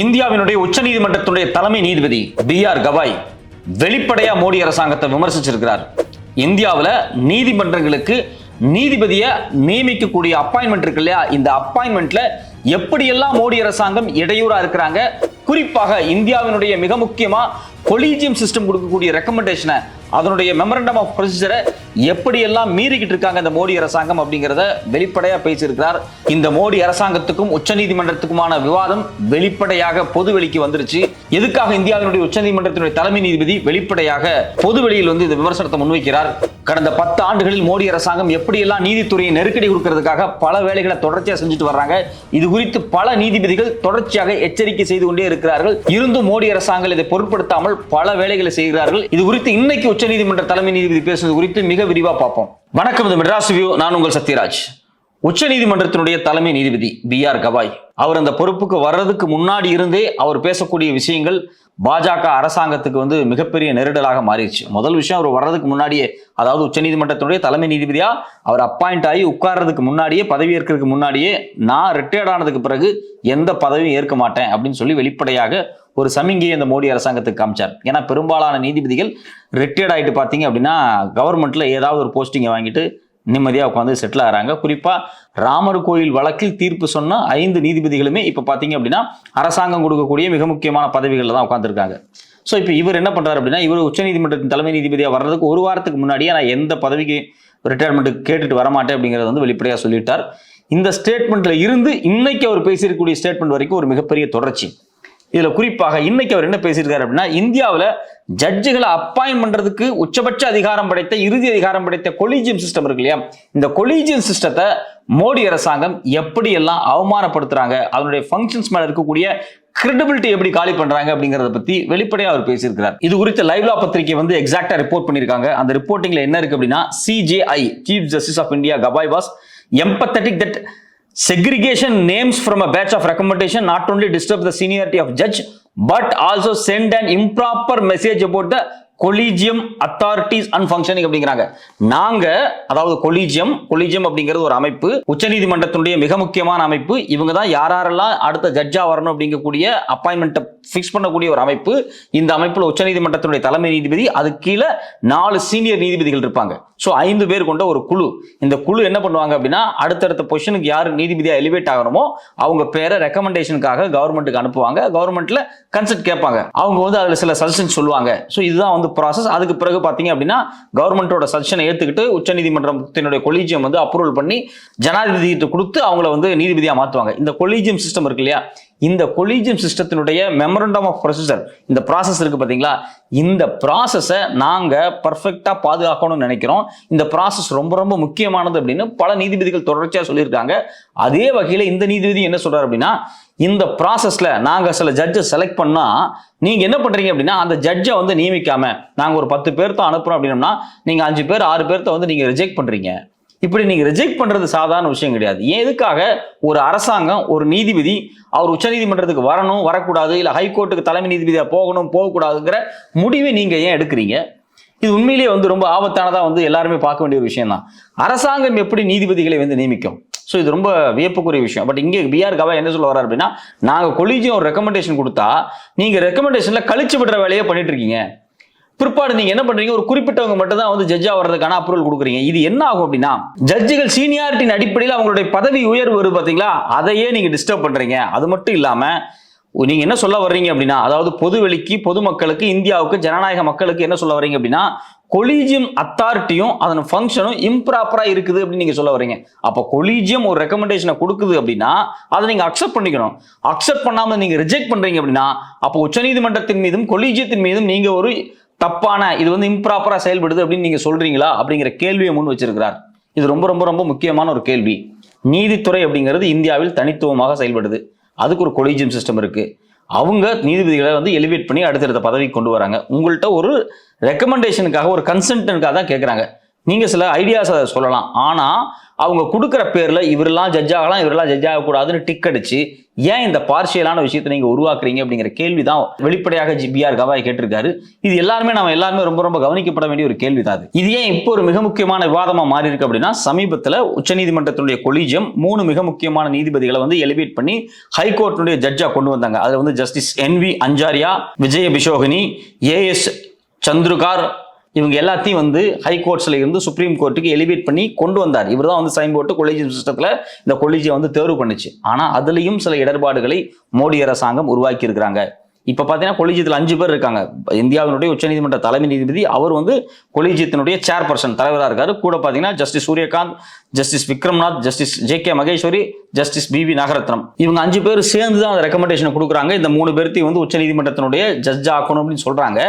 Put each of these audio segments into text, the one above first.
இந்தியாவினுடைய உச்ச நீதிமன்றத்துடைய தலைமை நீதிபதி பி ஆர் கவாய் வெளிப்படையா மோடி அரசாங்கத்தை விமர்சிச்சிருக்கிறார். இந்தியாவில் நீதிமன்றங்களுக்கு நீதிபதியை நியமிக்கக்கூடிய அப்பாயின்மெண்ட் இருக்கு இல்லையா? இந்த அப்பாயின்மெண்ட்ல எப்படியெல்லாம் மோடி அரசாங்கம் இடையூறா இருக்கிறாங்க? குறிப்பாக இந்தியாவினுடைய மிக முக்கியமா கொலீஜியம் சிஸ்டம் கொடுக்கக்கூடிய ரெக்கமெண்டேஷனை அதனுடைய மெமரண்டம் ஆஃப் ப்ரொசீஜரை எப்படியெல்லாம் மீறிக்கிட்டு இருக்காங்க இந்த மோடி அரசாங்கம் அப்படிங்கிறத வெளிப்படையா பேசியிருக்கிறார். இந்த மோடி அரசாங்கத்துக்கும் உச்சநீதிமன்றத்துக்குமான விவாதம் வெளிப்படையாக பொதுவெளிக்கு வந்துருச்சு. எதுக்காக இந்தியாவினுடைய உச்சநீதிமன்றத்தினுடைய தலைமை நீதிபதி வெளிப்படையாக பொதுவெளியில் வந்து இந்த விமர்சனத்தை முன்வைக்கிறார்? கடந்த பத்து ஆண்டுகளில் மோடி அரசாங்கம் எப்படியெல்லாம் நீதித்துறையை நெருக்கடி கொடுக்கறதுக்காக பல வேலைகளை தொடர்ச்சியாக செஞ்சுட்டு வர்றாங்க இது குறித்து பல நீதிபதிகள் தொடர்ச்சியாக எச்சரிக்கை செய்து கொண்டே இருக்கிறார்கள். இருந்தும் மோடி அரசாங்கம் இதை பொருட்படுத்தாமல் பல வேலைகளை செய்கிறார்கள். இது குறித்து இன்னைக்கு உச்சநீதிமன்ற தலைமை நீதிபதி பேசுவது குறித்து மிக விரிவாக பார்ப்போம். வணக்கம் இது மெட்ராஸ் வியூ நான் உங்கள் சத்யராஜ். உச்சநீதிமன்றத்தினுடைய தலைமை நீதிபதி பி ஆர் கவாய் அவர் அந்த பொறுப்புக்கு வர்றதுக்கு முன்னாடி இருந்தே அவர் பேசக்கூடிய விஷயங்கள் பாஜக அரசாங்கத்துக்கு வந்து மிகப்பெரிய நெருடலாக மாறிடுச்சு. முதல் விஷயம் அவர் வர்றதுக்கு முன்னாடியே அதாவது உச்சநீதிமன்றத்தினுடைய தலைமை நீதிபதியா அவர் அப்பாயிண்ட் ஆகி உட்கார்றதுக்கு முன்னாடியே பதவி ஏற்கிறதுக்கு முன்னாடியே நான் ரிட்டையர்ட் ஆனதுக்கு பிறகு எந்த பதவியும் ஏற்க மாட்டேன் அப்படின்னு சொல்லி வெளிப்படையாக ஒரு சமிங்கையை இந்த மோடி அரசாங்கத்துக்கு காமிச்சார். ஏன்னா பெரும்பாலான நீதிபதிகள் ரிட்டையர்ட் ஆகிட்டு பார்த்தீங்க அப்படின்னா கவர்மெண்ட்டில் ஏதாவது ஒரு போஸ்டிங்கை வாங்கிட்டு நிம்மதியாக உட்காந்து செட்டில் ஆகிறாங்க குறிப்பாக ராமர் கோயில் வழக்கில் தீர்ப்பு சொன்ன ஐந்து நீதிபதிகளுமே இப்போ பார்த்தீங்க அப்படின்னா அரசாங்கம் கொடுக்கக்கூடிய மிக முக்கியமான பதவிகளில் தான் உட்காந்துருக்காங்க ஸோ இப்போ இவர் என்ன பண்ணுறாரு அப்படின்னா இவர் உச்சநீதிமன்றத்தின் தலைமை நீதிபதியாக வர்றதுக்கு ஒரு வாரத்துக்கு முன்னாடியே நான் எந்த பதவிக்கு ரிட்டையர்மெண்ட்டுக்கு கேட்டுட்டு வரமாட்டேன் அப்படிங்கிறத வந்து வெளிப்படையாக சொல்லிட்டார். இந்த ஸ்டேட்மெண்ட்டில் இருந்து இன்னைக்கு அவர் பேசியிருக்கக்கூடிய ஸ்டேட்மெண்ட் வரைக்கும் ஒரு மிகப்பெரிய தொடர்ச்சி. இதுல குறிப்பாக இன்னைக்கு அவர் என்ன பேசியிருக்காரு அப்படின்னா இந்தியாவில் ஜட்ஜுகளை அப்பாயின் பண்றதுக்கு உச்சபட்ச அதிகாரம் படைத்த இறுதி அதிகாரம் படைத்த கொலீஜியம் சிஸ்டம் இருக்கு இல்லையா? இந்த கொலீஜியம் சிஸ்டத்தை மோடி அரசாங்கம் எப்படி எல்லாம் அவமானப்படுத்துறாங்க அதனுடைய ஃபங்க்ஷன்ஸ் மேல இருக்கக்கூடிய கிரெடிபிலிட்டி எப்படி காலி பண்றாங்க அப்படிங்கறத பத்தி வெளிப்படையா அவர் பேசியிருக்கிறார். இது குறித்து லைவ்லா பத்திரிகை வந்து எக்ஸாக்டா ரிப்போர்ட் பண்ணிருக்காங்க அந்த ரிப்போர்ட்டிங்ல என்ன இருக்கு அப்படின்னா CJI chief justice of India Gavai was emphatic that segregation names from a batch of recommendation not only disturb the seniority of judge but also send an improper message about the collegium authorities unfunctioning அப்படிங்கிறாங்க. நாங்க அதாவது collegium collegium அப்படிங்கிறது ஒரு அமைப்பு. உச்சநீதிமன்றத்தினுடைய மிக முக்கியமான அமைப்பு. இவங்க தான் யாரெல்லாம் அடுத்த ஜட்ஜா வரணும் அப்படிங்கக்கூடிய அப்பாயின்மெண்ட்டை ஃபிக்ஸ் பண்ணக்கூடிய ஒரு அமைப்பு. இந்த அமைப்பில் உச்சநீதிமன்றத்தினுடைய தலைமை நீதிபதி அது கீழே நாலு சீனியர் நீதிபதிகள் இருப்பாங்க. ஸோ ஐந்து பேர் கொண்ட ஒரு குழு. இந்த குழு என்ன பண்ணுவாங்க அப்படின்னா அடுத்தடுத்த பொசிஷனுக்கு யார் நீதிபதியாக எலிவேட் ஆகணுமோ அவங்க பேரை ரெக்கமெண்டேஷனுக்காக கவர்மெண்ட்டுக்கு அனுப்புவாங்க. கவர்மெண்ட்ல கன்சல்ட் கேட்பாங்க. அவங்க வந்து அதில் சில சஜஷன் சொல்லுவாங்க. ஸோ இதுதான் வந்து ப்ராசஸ் அதுக்கு பிறகு பார்த்தீங்க அப்படின்னா கவர்மெண்ட்டோட சஜஷனை ஏற்றுக்கிட்டு உச்சநீதிமன்றத்தினுடைய கொலீஜியம் வந்து அப்ரூவல் பண்ணி ஜனாதிபதியிட்ட கொடுத்து அவங்கள வந்து நீதிபதியாக மாற்றுவாங்க இந்த கொலீஜியம் சிஸ்டம் இருக்கு இல்லையா? இந்த கொலீஜியம் சிஸ்டத்தினுடைய மெமரண்டம் ஆஃப் ப்ரொசீஜர் இந்த ப்ராசஸ் இருக்குது பார்த்தீங்களா இந்த ப்ராசஸை நாங்கள் பர்ஃபெக்டாக பாதுகாக்கணும்னு நினைக்கிறோம். இந்த ப்ராசஸ் ரொம்ப ரொம்ப முக்கியமானது அப்படின்னு பல நீதிபதிகள் தொடர்ச்சியாக சொல்லியிருக்காங்க. அதே வகையில் இந்த நீதிபதி என்ன சொல்கிறார் அப்படின்னா இந்த ப்ராசஸில் நாங்கள் சில ஜட்ஜை செலக்ட் பண்ணால் நீங்கள் என்ன பண்ணுறீங்க அப்படின்னா அந்த ஜட்ஜை வந்து நியமிக்காமல் நாங்கள் ஒரு பத்து பேர்த்த அனுப்புகிறோம் அப்படின்னோம்னா நீங்கள் அஞ்சு பேர் ஆறு பேர்த்த வந்து நீங்கள் ரிஜெக்ட் பண்ணுறீங்க இப்படி நீங்கள் ரிஜெக்ட் பண்ணுறது சாதாரண விஷயம் கிடையாது. ஏன் எதுக்காக? ஒரு அரசாங்கம் ஒரு நீதிபதி அவர் உச்சநீதிமன்றத்துக்கு வரணும் வரக்கூடாது இல்லை ஹைகோர்ட்டுக்கு தலைமை நீதிபதியாக போகணும் போகக்கூடாதுங்கிற முடிவை நீங்கள் ஏன் எடுக்கிறீங்க? இது உண்மையிலேயே வந்து ரொம்ப ஆபத்தானதாக வந்து எல்லாருமே பார்க்க வேண்டிய ஒரு விஷயம் தான் அரசாங்கம் எப்படி நீதிபதிகளை வந்து நியமிக்கும்? ஸோ இது ரொம்ப வியப்புக்குரிய விஷயம். பட் இங்கே பிஆர் கவா என்ன சொல்ல வர்றாரு அப்படின்னா நாங்கள் கொலிஜியம் ஒரு ரெக்கமெண்டேஷன் கொடுத்தா நீங்கள் ரெக்கமெண்டேஷனில் கழிச்சு விடுற வேலையை பண்ணிட்டு இருக்கீங்க. பிற்பாடு நீங்க என்ன பண்றீங்க? ஒரு குறிப்பிட்டவங்க மட்டும் தான் வந்து ஜட்ஜா வர்றதுக்கான அப்ரூவல் கொடுக்குறீங்க. இது என்ன ஆகும் அப்படின்னா ஜட்ஜுகள் சீனியாரிட்டியின் அடிப்படையில் அவங்களுடைய பதவி உயர்வு வருது பாத்தீங்களா? அதையே நீங்க டிஸ்டர்ப் பண்றீங்க. அது மட்டும் இல்லாம நீங்க என்ன சொல்ல வர்றீங்க அப்படின்னா அதாவது பொதுவெளிக்கு பொதுமக்களுக்கு இந்தியாவுக்கு ஜனநாயக மக்களுக்கு என்ன சொல்ல வர்றீங்க அப்படின்னா கொலீஜியம் அத்தாரிட்டியும் அதன் ஃபங்க்ஷனும் இம்ப்ராப்பரா இருக்குது அப்படின்னு நீங்க சொல்ல வரீங்க அப்போ கொலீஜியம் ஒரு ரெக்கமெண்டேஷனை கொடுக்குது அப்படின்னா அதை நீங்க அக்செப்ட் பண்ணிக்கணும். அக்செப்ட் பண்ணாம நீங்க ரிஜெக்ட் பண்றீங்க அப்படின்னா அப்போ உச்சநீதிமன்றத்தின் மீதும் கொலீஜியத்தின் மீதும் நீங்க ஒரு தப்பான இது வந்து இம்ப்ராப்பரா செயல்படுது அப்படின்னு நீங்க சொல்றீங்களா அப்படிங்கிற கேள்வியை முன் வச்சிருக்கிறார். இது ரொம்ப ரொம்ப ரொம்ப முக்கியமான ஒரு கேள்வி. நீதித்துறை அப்படிங்கிறது இந்தியாவில் தனித்துவமாக செயல்படுது. அதுக்கு ஒரு கொலீஜியம் சிஸ்டம் இருக்கு. அவங்க நீதிபதிகளை வந்து எலிவேட் பண்ணி அடுத்தடுத்த பதவிக்கு கொண்டு வராங்க. உங்கள்கிட்ட ஒரு ரெக்கமெண்டேஷனுக்காக ஒரு கன்சென்டனுக்காக தான் கேட்குறாங்க நீங்க சில ஐடியாஸ் அதை சொல்லலாம். ஆனா அவங்க கொடுக்குற பேர்ல இவரெல்லாம் ஜட்ஜ் ஆகலாம் இவரெல்லாம் ஜட்ஜ் ஆகக்கூடாதுன்னு டிக் அடிச்சு ஏன் இந்த பார்சியலான விஷயத்தை நீங்க உருவாக்குறீங்க அப்படிங்கிற கேள்வி தான் வெளிப்படையாக ஜிபிஆர் கவாய் கேட்டிருக்காரு. இது எல்லாருமே நம்ம எல்லாருமே ரொம்ப ரொம்ப கவனிக்கப்பட வேண்டிய ஒரு கேள்வி தான் அது. இது ஏன் இப்போ ஒரு மிக முக்கியமான விவாதமா மாறி இருக்கு அப்படின்னா சமீபத்துல உச்சநீதிமன்றத்தினுடைய கொலிஜியம் மூணு மிக முக்கியமான நீதிபதிகளை வந்து எலிவேட் பண்ணி ஹைகோர்ட்டினுடைய ஜட்ஜா கொண்டு வந்தாங்க. அதுல வந்து justice N V Anjaria Vijay Bishnoi A S Chandurkar இவங்க எல்லாத்தையும் வந்து ஹை கோர்ட்ஸ்ல இருந்து சுப்ரீம் கோர்ட்டுக்கு எலிவேட் பண்ணி கொண்டு வந்தார். இவர் தான் வந்து சைன் போட்டு கொலிஜியம் சிஸ்டத்தில் இந்த கொலிஜியை வந்து தேர்வு பண்ணுச்சு. ஆனால் அதுலேயும் சில இடர்பாடுகளை மோடி அரசாங்கம் உருவாக்கி இருக்கிறாங்க இப்ப பாத்தீங்கன்னா கொலிஜியத்தில் அஞ்சு பேர் இருக்காங்க. இந்தியாவினுடைய உச்சநீதிமன்ற தலைமை நீதிபதி அவர் வந்து கொலிஜியத்தினுடைய சேர்பர்சன் தலைவராக இருக்காரு. கூட பாத்தீங்கன்னா justice Suryakant justice Vikramnath justice J K Maheshwari justice B V Nagarathnam. இவங்க அஞ்சு பேர் சேர்ந்து தான் அந்த ரெக்கமெண்டேஷன் கொடுக்குறாங்க. இந்த மூணு பேர்த்தையும் வந்து உச்சநீதிமன்றத்தினுடைய ஜட்ஜ் ஆக்கணும் அப்படின்னு சொல்றாங்க.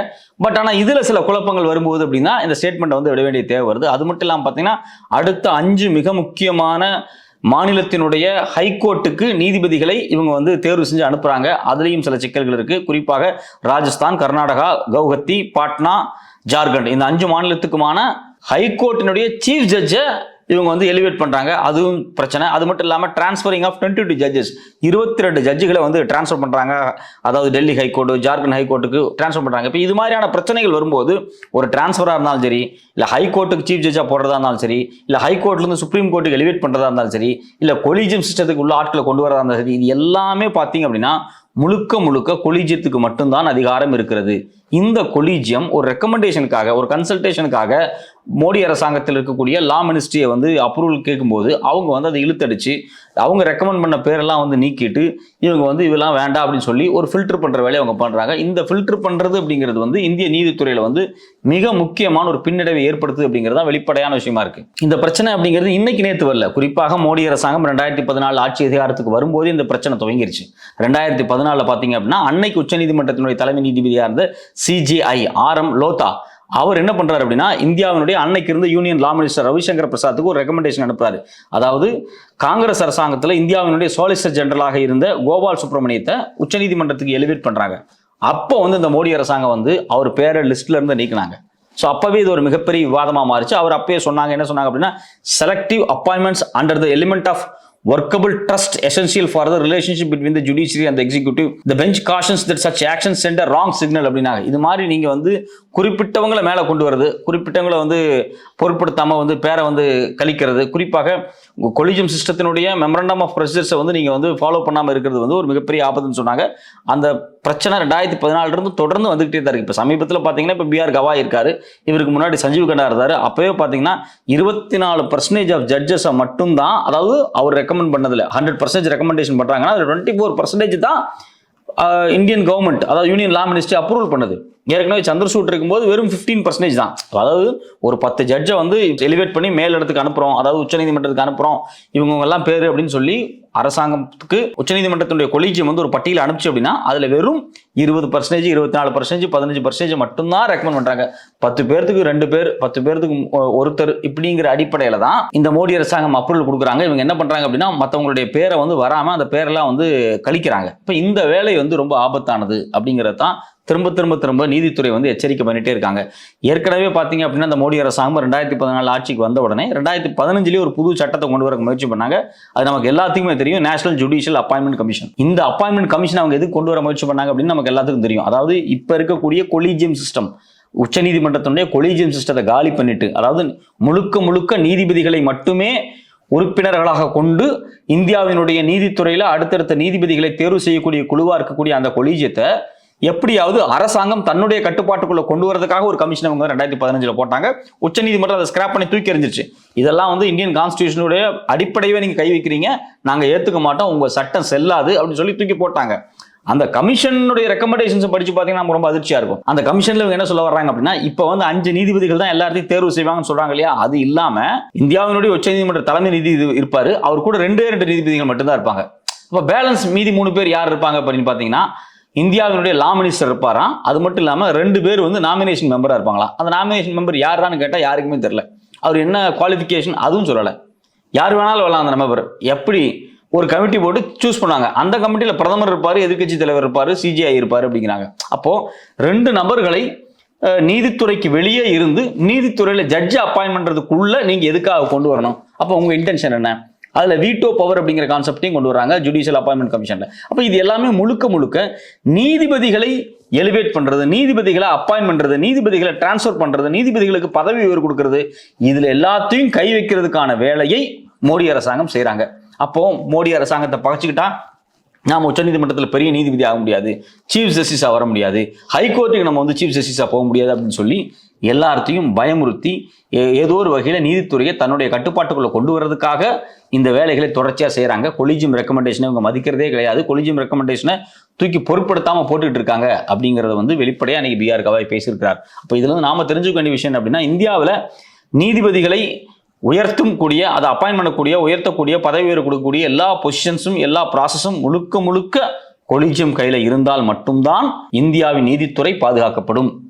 பட் ஆனால் இதில் சில குழப்பங்கள் வரும்போது அப்படின்னா இந்த ஸ்டேட்மெண்ட் வந்து விட வேண்டிய தேவை வருது. அது மட்டும் இல்லாமல் பார்த்தீங்கன்னா அடுத்த அஞ்சு மிக முக்கியமான மாநிலத்தினுடைய ஹைகோர்ட்டுக்கு நீதிபதிகளை இவங்க வந்து தேர்வு செஞ்சு அனுப்புறாங்க. அதுலேயும் சில சிக்கல்கள் இருக்கு. குறிப்பாக ராஜஸ்தான் கர்நாடகா கவுஹத்தி பாட்னா ஜார்க்கண்ட் இந்த அஞ்சு மாநிலத்துக்குமான ஹைகோர்ட்டினுடைய சீஃப் ஜட்ஜை இவங்க வந்து எலிவேட் பண்ணுறாங்க அதுவும் பிரச்சனை. அது மட்டும் இல்லாமல் transferring of twenty two judges இருபத்தி ரெண்டு ஜட்ஜுகளை வந்து டிரான்ஸ்ஃபர் பண்ணுறாங்க அதாவது டெல்லி ஹைகோர்ட்டு ஜார்க்கண்ட் ஹைகோர்ட்டுக்கு டிரான்ஸ்ஃபர் பண்ணுறாங்க இப்போ இது மாதிரியான பிரச்சனைகள் வரும்போது ஒரு டிரான்ஸ்ஃபராக இருந்தாலும் சரி இல்லை ஹைகோர்ட்டுக்கு சீஃப் ஜட்ஜாக போடுறதா இருந்தாலும் சரி இல்லை ஹைகோர்ட்லேருந்து சுப்ரீம் கோர்ட்டுக்கு எலிவேட் பண்ணுறதா இருந்தாலும் சரி இல்லை கொலிஜியம் சிஸ்டத்துக்கு உள்ள ஆட்களை கொண்டு வரதா இருந்தாலும் சரி இது எல்லாமே பார்த்தீங்க அப்படின்னா முழுக்க முழுக்க கொலிஜியத்துக்கு மட்டும்தான் அதிகாரம் இருக்கிறது. இந்த கொலீஜியம் ஒரு ரெக்கமெண்டேஷனுக்காக ஒரு கன்சல்டேஷனுக்காக மோடி அரசாங்கத்தில் இருக்கக்கூடிய லா மினிஸ்ட்ரியை வந்து அப்ரூவல் கேட்கும்போது அவங்க வந்து அதை இழுத்தடிச்சு அவங்க ரெக்கமெண்ட் பண்ண பேரெல்லாம் வந்து நீக்கிட்டு இவங்க வந்து இதெல்லாம் வேண்டாம் அப்படின்னு சொல்லி ஒரு ஃபில்டர் பண்ணுற வேலையை அவங்க பண்ணுறாங்க இந்த ஃபில்டர் பண்ணுறது அப்படிங்கிறது வந்து இந்திய நீதித்துறையில் வந்து மிக முக்கியமான ஒரு பின்னடைவை ஏற்படுத்துது அப்படிங்கிறது தான் வெளிப்படையான விஷயமா இருக்கு. இந்த பிரச்சனை அப்படிங்கிறது இன்னைக்கு நேற்று வரல. குறிப்பாக மோடி அரசாங்கம் ரெண்டாயிரத்தி பதினாலு ஆட்சி அதிகாரத்துக்கு வரும்போது இந்த பிரச்சனை துவங்கிருச்சு. ரெண்டாயிரத்தி பதினாலில் பார்த்தீங்க அப்படின்னா அன்னைக்கு உச்சநீதிமன்றத்தினுடைய தலைமை நீதிபதியாக இருந்த சிஜிஐ ஆர் எம் லோதா அவர் என்ன பண்றாரு அப்படின்னா இந்தியாவினுடைய அன்னைக்கு இருந்த யூனியன் லா மினிஸ்டர் ரவிசங்கர் பிரசாத்துக்கு ஒரு ரெக்கமெண்டேஷன் அனுப்புறாரு. அதாவது காங்கிரஸ் அரசாங்கத்தில் இந்தியாவினுடைய சோலிசிட்டர் ஜெனரலாக இருந்த கோபால் சுப்பிரமணியத்தை உச்சநீதிமன்றத்துக்கு எலிவேட் பண்றாங்க. அப்போ வந்து இந்த மோடி அரசாங்கம் வந்து அவர் பேரை லிஸ்ட்ல இருந்து நீக்கினாங்க. ஸோ அப்பவே இது ஒரு மிகப்பெரிய விவாதமாக மாறிச்சு. அவர் அப்பயே சொன்னாங்க என்ன சொன்னாங்க அப்படின்னா selective appointments under the element of workable trust essential for the relationship between the judiciary and the executive. The bench cautions that such actions send a wrong signal அப்படின்னாங்க. இது மாதிரி நீங்கள் வந்து குறிப்பிட்டவங்களை மேலே கொண்டு வருது குறிப்பிட்டவங்களை வந்து பொருட்படுத்தாமல் வந்து பேரை வந்து கழிக்கிறது குறிப்பாக கொலிஜியம் சிஸ்டத்தினுடைய மெமரண்டம் ஆஃப் ப்ரொசீஜர்ஸை வந்து நீங்கள் வந்து ஃபாலோ பண்ணாமல் இருக்கிறது வந்து ஒரு மிகப்பெரிய ஆபத்துன்னு சொன்னாங்க. அந்த பிரச்சனை ரெண்டாயிரத்தி பதினாலிருந்து தொடர்ந்து வந்துகிட்டே தான் இருக்கு. இப்போ சமீபத்தில் பார்த்தீங்கன்னா இப்போ பிஆர் கவா இருக்காரு. இவருக்கு முன்னாடி சஞ்சீவ் கண்டா இருந்தார். அப்போவே பார்த்தீங்கன்னா இருபத்தி நாலு பர்சன்டேஜ் ஆஃப் ஜட்ஜஸை மட்டும்தான் அதாவது அவர் ரெக்கமெண்ட் பண்ணதில் ஹண்ட்ரட் பர்சன்டேஜ் ரெக்கமெண்டேஷன் பண்ணுறாங்கன்னா அது டுவெண்ட்டி ஃபோர் பர்சன்டேஜ் தான் இந்தியன் கவர்மெண்ட் அதாவது யூனியன் லா மினிஸ்ட்ரி அப்ரூவல் பண்ணுது. ஏற்கனவே சந்திரசூட் இருக்கும்போது வெறும் 15% பர்சன்டேஜ் தான். அதாவது ஒரு பத்து ஜட்ஜை வந்து எலிவேட் பண்ணி மேல் இடத்துக்கு அனுப்புறோம். அதாவது உச்சநீதிமன்றத்துக்கு அனுப்புறோம். இவங்கெல்லாம் பேர் அப்படின்னு சொல்லி அரசாங்கத்துக்கு உச்சநீதிமன்றத்தினுடைய கொலீஜியம் வந்து ஒரு பட்டியல் அனுப்பிச்சு அப்படின்னா அதில் வெறும் இருபது பர்சன்டேஜ் இருபத்தி நாலு பர்சன்டேஜ் பதினஞ்சு பர்சன்டேஜ் மட்டும்தான் ரெக்கமெண்ட் பண்ணுறாங்க பத்து பேர்த்துக்கு ரெண்டு பேர் பத்து பேர்த்துக்கு ஒ- ஒருத்தர் இப்படிங்கிற அடிப்படையில் தான் இந்த மோடி அரசாங்கம் அப்ரூவல் கொடுக்குறாங்க. இவங்க என்ன பண்ணுறாங்க அப்படின்னா மற்றவங்களுடைய பேரை வந்து வராமல் அந்த பேரெல்லாம் வந்து கழிக்கிறாங்க. இப்போ இந்த வேலை வந்து ரொம்ப ஆபத்தானது அப்படிங்கிறது தான் திரும்ப திரும்ப திரும்ப நீதித்துறை வந்து எச்சரிக்கை பண்ணிட்டே இருக்காங்க. ஏற்கனவே பார்த்தீங்க அப்படின்னா அந்த மோடி அரசாங்கம் ரெண்டாயிரத்தி பதினாலு ஆட்சிக்கு வந்த உடனே ரெண்டாயிரத்தி பதினஞ்சுலேயே ஒரு புது சட்டத்தை கொண்டு வர முயற்சி பண்ணாங்க. அது நமக்கு எல்லாத்துக்குமே தெரியும். நேஷனல் ஜுடிஷியல் அப்பாயின்மெண்ட் கமிஷன் இந்த அப்பாயின்மெண்ட் கமிஷன் அவங்க எதுக்கு கொண்டு வர முயற்சி பண்ணாங்க அப்படின்னு நமக்கு எல்லாத்துக்கும் தெரியும். அதாவது இப்போ இருக்கக்கூடிய கொலீஜியம் சிஸ்டம் உச்சநீதிமன்றத்தினுடைய கொலீஜியம் சிஸ்டத்தை காலி பண்ணிட்டு அதாவது முழுக்க முழுக்க நீதிபதிகளை மட்டுமே உறுப்பினர்களாக கொண்டு இந்தியாவினுடைய நீதித்துறையில் அடுத்தடுத்த நீதிபதிகளை தேர்வு செய்யக்கூடிய குழுவாக இருக்கக்கூடிய அந்த கொலீஜியத்தை எப்படியாவது அரசாங்கம் தன்னுடைய கட்டுப்பாட்டுக்குள்ள கொண்டு வரதுக்காக ஒரு கமிஷன் அவங்க ரெண்டாயிரத்தி பதினஞ்சுல போட்டாங்க. உச்சநீதிமன்றம் அதை ஸ்கிராப் பண்ணி தூக்கி எறிஞ்சிருச்சு. இதெல்லாம் வந்து இந்தியன் கான்ஸ்டியூஷனுடைய அடிப்படையவே நீங்க கை வைக்கிறீங்க. நாங்க ஏத்துக்க மாட்டோம். உங்க சட்டம் செல்லாது அப்படின்னு சொல்லி தூக்கி போட்டாங்க. அந்த கமிஷனுடைய ரெக்கமெண்டேஷன்ஸ் படிச்சு பார்த்தீங்கன்னா ரொம்ப அதிர்ச்சியா இருக்கும். அந்த கமிஷன்ல இவங்க என்ன சொல்ல வர்றாங்க அப்படின்னா இப்போ வந்து அஞ்சு நீதிபதிகள் தான் எல்லாத்தையும் தேர்வு செய்வாங்கன்னு சொல்றாங்க இல்லையா? அது இல்லாம இந்தியாவினுடைய உச்சநீதிமன்ற தலைமை நீதி இருப்பாரு. அவர் கூட ரெண்டே ரெண்டு நீதிபதிகள் மட்டும்தான் இருப்பாங்க. இப்போ பேலன்ஸ் மீதி மூணு பேர் யார் இருப்பாங்க அப்படின்னு பார்த்தீங்கன்னா இந்தியாவினுடைய லா மினிஸ்டர் இருப்பாராம். அது மட்டும் இல்லாமல் ரெண்டு பேர் வந்து நாமினேஷன் மெம்பராக இருப்பாங்களாம். அந்த நாமினேஷன் மெம்பர் யாரான்னு கேட்டால் யாருக்குமே தெரில அவர் என்ன குவாலிஃபிகேஷன் அதுவும் சொல்லலை. யார் வேணாலும் வரலாம் அந்த மெம்பர் எப்படி ஒரு கமிட்டி போட்டு சூஸ் பண்ணாங்க. அந்த கமிட்டியில் பிரதமர் இருப்பார் எதிர்க்கட்சி தலைவர் இருப்பார் சிஜிஐ இருப்பார் அப்படிங்கிறாங்க. அப்போது ரெண்டு நபர்களை நீதித்துறைக்கு வெளியே இருந்து நீதித்துறையில் ஜட்ஜ் அப்பாயின்மெண்ட்றதுக்குள்ளே நீங்கள் எதுக்காக கொண்டு வரணும்? அப்போ உங்கள் இன்டென்ஷன் என்ன? அதில் வீட்டோ பவர் அப்படிங்கிற கான்செப்டையும் கொண்டு வராங்க ஜுடிஷியல் அப்பாயின்மெண்ட் கமிஷனில் அப்போ இது எல்லாமே முழுக்க முழுக்க நீதிபதிகளை எலிவேட் பண்ணுறது நீதிபதிகளை அப்பாயின் பண்ணுறது நீதிபதிகளை டிரான்ஸ்ஃபர் பண்ணுறது நீதிபதிகளுக்கு பதவி உயர்வு கொடுக்கறது இதில் எல்லாத்தையும் கை வைக்கிறதுக்கான வேலையை மோடி அரசாங்கம் செய்கிறாங்க அப்போ மோடி அரசாங்கத்தை பகச்சிக்கிட்டா நாம் உச்சநீதிமன்றத்தில் பெரிய நீதிபதி ஆக முடியாது சீஃப் ஜஸ்டிஸாக வர முடியாது ஹைகோர்ட்டுக்கு நம்ம வந்து சீஃப் ஜஸ்டிஸாக போக முடியாது அப்படின்னு சொல்லி எல்லாத்தையும் பயமுறுத்தி ஏ- ஏதோ ஒரு வகையில் நீதித்துறையை தன்னுடைய கட்டுப்பாட்டுக்குள்ளே கொண்டு வர்றதுக்காக இந்த வேலைகளை தொடர்ச்சியாக செய்கிறாங்க கொலிஜியம் ரெக்கமெண்டேஷனை இவங்க மதிக்கிறதே கிடையாது. கொலிஜியம் ரெக்கமெண்டேஷனை தூக்கி பொருட்படுத்தாமல் போட்டுக்கிட்டு இருக்காங்க அப்படிங்கிறத வந்து வெளிப்படையாக அன்றைக்கி பிஆர் கவாய் பேசியிருக்கிறார். அப்போ இதில் வந்து நாம் தெரிஞ்சுக்க வேண்டிய விஷயம் அப்படின்னா இந்தியாவில் நீதிபதிகளை உயர்த்தும் கூடிய அதை அப்பாயின் பண்ணக்கூடிய உயர்த்தக்கூடிய பதவி உயர்வு கொடுக்கக்கூடிய எல்லா பொசிஷன்ஸும் எல்லா ப்ராசஸும் முழுக்க முழுக்க கொலிஜியம் கையில் இருந்தால் மட்டும்தான் இந்தியாவின் நீதித்துறை பாதுகாக்கப்படும்.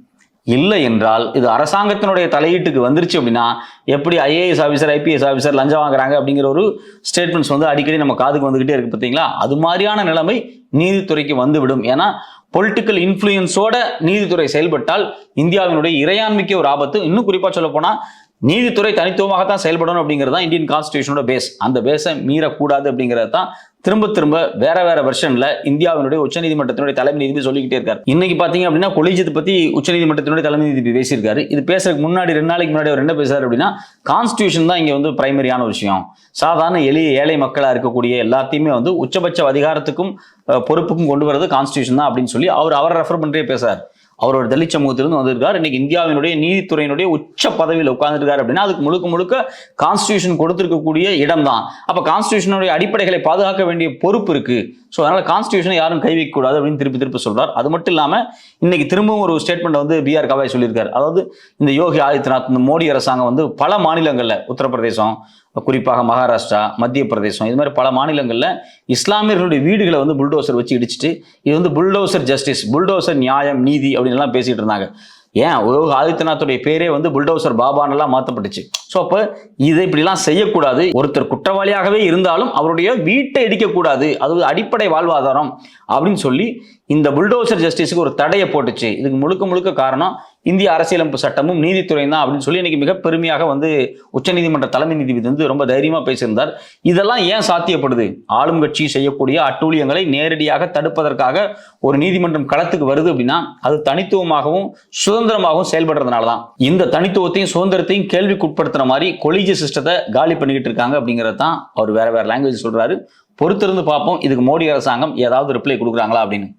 இல்லை என்றால் இது அரசாங்கத்தினுடைய தலையீட்டுக்கு வந்துருச்சு அப்படின்னா எப்படி ஐஏஎஸ் ஆஃபீஸர் ஐபிஎஸ் ஆஃபீஸர் லஞ்சம் வாங்குறாங்க அப்படிங்கிற ஒரு ஸ்டேட்மெண்ட்ஸ் வந்து அடிக்கடி நம்ம காதுக்கு வந்துகிட்டே இருக்கு பார்த்தீங்களா? அது மாதிரியான நிலைமை நீதித்துறைக்கு வந்துவிடும். ஏன்னா பொலிட்டிக்கல் இன்ஃப்ளூயன்ஸோட நீதித்துறை செயல்பட்டால் இந்தியாவினுடைய இறையாண்மைக்கு ஒரு ஆபத்து. இன்னும் குறிப்பாக சொல்ல போனால் நீதித்துறை தனித்துவமாகத்தான் செயல்படணும் அப்படிங்கிறது தான் இந்தியன் கான்ஸ்டியூஷனோட பேஸ் அந்த பேஸை மீறக்கூடாது அப்படிங்கிறது தான் திரும்ப திரும்ப வேற வேற வெர்ஷன்ல இந்தியாவினுடைய உச்சநீதிமன்றத்தினுடைய தலைமை நீதிபதி சொல்லிக்கிட்டே இருக்காரு. இன்னைக்கு பாத்தீங்க அப்படின்னா கொலிஜியத்தை பத்தி உச்சநீதிமன்றத்தினுடைய தலைமை நீதிபதி பேசியிருக்காரு. இது பேசுறதுக்கு முன்னாடி ரெண்டு நாளைக்கு முன்னாடி அவர் என்ன பேசுறாரு அப்படின்னா கான்ஸ்டியூஷன் தான் இங்க வந்து பிரைமரியான விஷயம். சாதாரண எளிய ஏழை மக்களா இருக்கக்கூடிய எல்லாத்தையுமே வந்து உச்சபட்ச அதிகாரத்துக்கும் பொறுப்புக்கும் கொண்டு வரது கான்ஸ்டியூஷன் தான் அப்படின்னு சொல்லி அவர் அவரை ரெஃபர் பண்ணுறே பேசுறாரு. அவரோட தலித் சமூகத்திலிருந்து வந்திருக்கார். இன்னைக்கு இந்தியாவினுடைய நீதித்துறையினுடைய உச்ச பதவியில் உட்கார்ந்துருக்காரு அப்படின்னா அதுக்கு முழுக்க முழுக்க கான்ஸ்டியூஷன் கொடுத்திருக்கக்கூடிய இடம் தான் கான்ஸ்டியூஷனுடைய அடிப்படைகளை பாதுகாக்க வேண்டிய பொறுப்பு இருக்குது ஸோ அதனால் கான்ஸ்டியூஷனை யாரும் கை அப்படின்னு திருப்பி திருப்பி சொல்கிறார் அது மட்டும் இல்லாமல் இன்னைக்கு திரும்பவும் ஒரு ஸ்டேட்மெண்ட் வந்து பிஆர் கவாய் சொல்லியிருக்காரு. அதாவது இந்த யோகி ஆதித்யநாத் இந்த மோடி அரசாங்கம் வந்து பல மாநிலங்களில் உத்தரப்பிரதேசம் குறிப்பாக மகாராஷ்டிரா மத்திய பிரதேசம் இது மாதிரி பல மாநிலங்களில் இஸ்லாமியர்களுடைய வீடுகளை வந்து புல்டோசர் வச்சு இடிச்சிட்டு இது வந்து புல்டோசர் ஜஸ்டிஸ் புல்டோசர் நியாயம் நீதி அப்படின்னு எல்லாம் இருந்தாங்க. ஏன்? யோகி ஆதித்யநாத்துடைய பேரே வந்து புல்டோசர் பாபானெல்லாம் மாற்றப்பட்டுச்சு ஸோ அப்போ இதை இப்படிலாம் செய்யக்கூடாது. ஒருத்தர் குற்றவாளியாகவே இருந்தாலும் அவருடைய வீட்டை இடிக்கக்கூடாது. அது அடிப்படை வாழ்வாதாரம் அப்படின்னு சொல்லி இந்த புல்டோசர் ஜஸ்டிஸுக்கு ஒரு தடையை போட்டுச்சு. இதுக்கு முழுக்க முழுக்க காரணம் இந்திய அரசியலமைப்பு சட்டமும் நீதித்துறை தான் அப்படின்னு சொல்லி இன்னைக்கு மிக பெருமையாக வந்து உச்சநீதிமன்ற தலைமை நீதிபதி வந்து ரொம்ப தைரியமாக பேசியிருந்தார். இதெல்லாம் ஏன் சாத்தியப்படுது? ஆளும் கட்சி செய்யக்கூடிய அட்டூழியங்களை நேரடியாக தடுப்பதற்காக ஒரு நீதிமன்றம் களத்துக்கு வருது அப்படின்னா அது தனித்துவமாகவும் சுதந்திரமாகவும் செயல்படுறதுனால தான். இந்த தனித்துவத்தையும் சுதந்திரத்தையும் கேள்விக்குட்படுத்துற மாதிரி கொலிஜி சிஸ்டத்தை காலி பண்ணிக்கிட்டு இருக்காங்க அப்படிங்கிறது தான் அவர் வேற வேற லாங்குவேஜ் சொல்றாரு. பொறுத்திருந்து பார்ப்போம். இதுக்கு மோடி அரசாங்கம் ஏதாவது ரிப்ளை கொடுக்குறாங்களா அப்படின்னு.